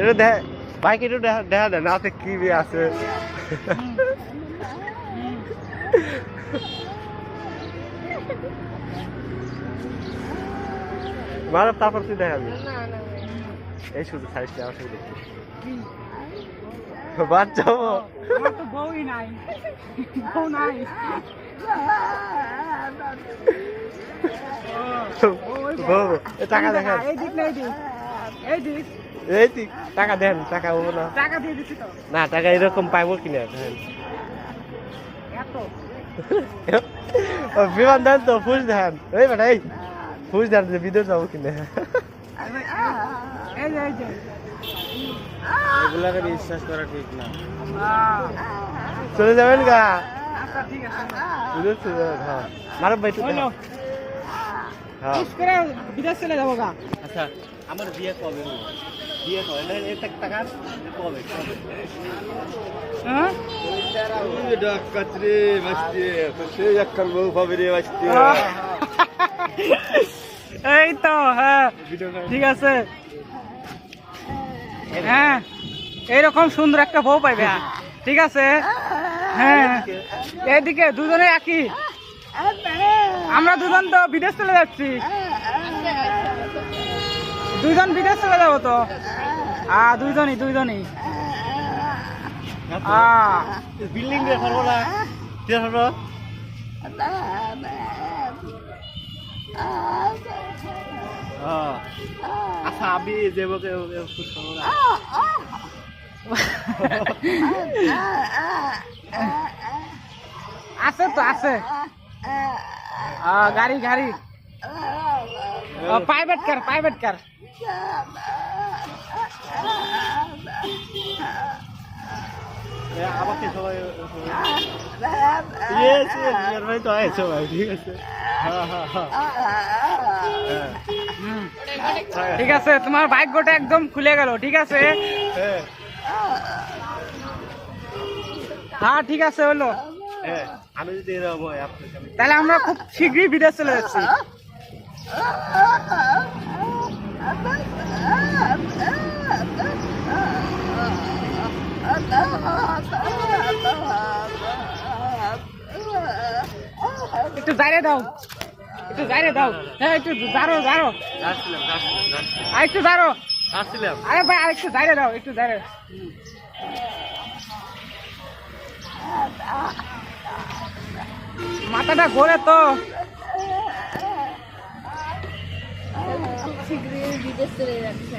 এটা দেখা বাইক একটু দেখা দেখা দেন আছে কি আছে। তারপর তুই দেখাবি এই শুধু সাইডটা আমার সাথে দেখি। বাচ্চা বউই নাই। বউ নাই। বউ, টাকা দেখেন এই দিক না এই দিক এই দিক এই তুই টাকা দেন টাকা হব না। টাকা দিয়ে দিচ্ছি তো। না টাকা এরকম পাইবো কিনা? বিমান দেন তো ফুস দেন। ওই বেটা এই ফুস দেন যে বিদেশ যাব কিনা? এই এগুলাকে বিশ্বাস করা ঠিক না। চলে যাবেন গা। আচ্ছা হ্যাঁ। মারব ভাই। হ্যাঁ। বিদেশ চলে যাব গা। আচ্ছা আমার বিয়ে কবে এই হ্যাঁ? এই তো হ্যাঁ ঠিক আছে। হ্যাঁ এইরকম সুন্দর একটা বউ পাইবে ঠিক আছে। হ্যাঁ এইদিকে দুজনে একই। আমরা দুজন তো বিদেশ চলে যাচ্ছি। দুইজন বিদেশ চলে যাব তো? আ দুইজনই দুইজনই। আ। বিল্ডিং দিয়ে পারব না দিয়ে আচ্ছা আমি যাব আছে তো আছে। গাড়ি গাড়ি। প্রাইভেট কার প্রাইভেট কার আমাকে সবাই ইয়েস ইয়েস ভাই তো আছে ঠিক আছে ঠিক আছে তোমার ভাগ্যটা একদম খুলে গেল ঠিক আছে? হ্যাঁ। হ্যাঁ ঠিক আছে হলো। হ্যাঁ আমি যদি এরকম হয় তাহলে আমরা খুব শীঘ্রই বিদেশ চলে যাচ্ছি। একটু জারে দাও। একটু জারে দাও। হ্যাঁ একটু জারো জারো। আর একটু জারো। আরে ভাই আর একটু জারে দাও একটু জারে মাথাটা ঘোরে তো। শীঘ্রই বিদেশ চলে যাচ্ছে।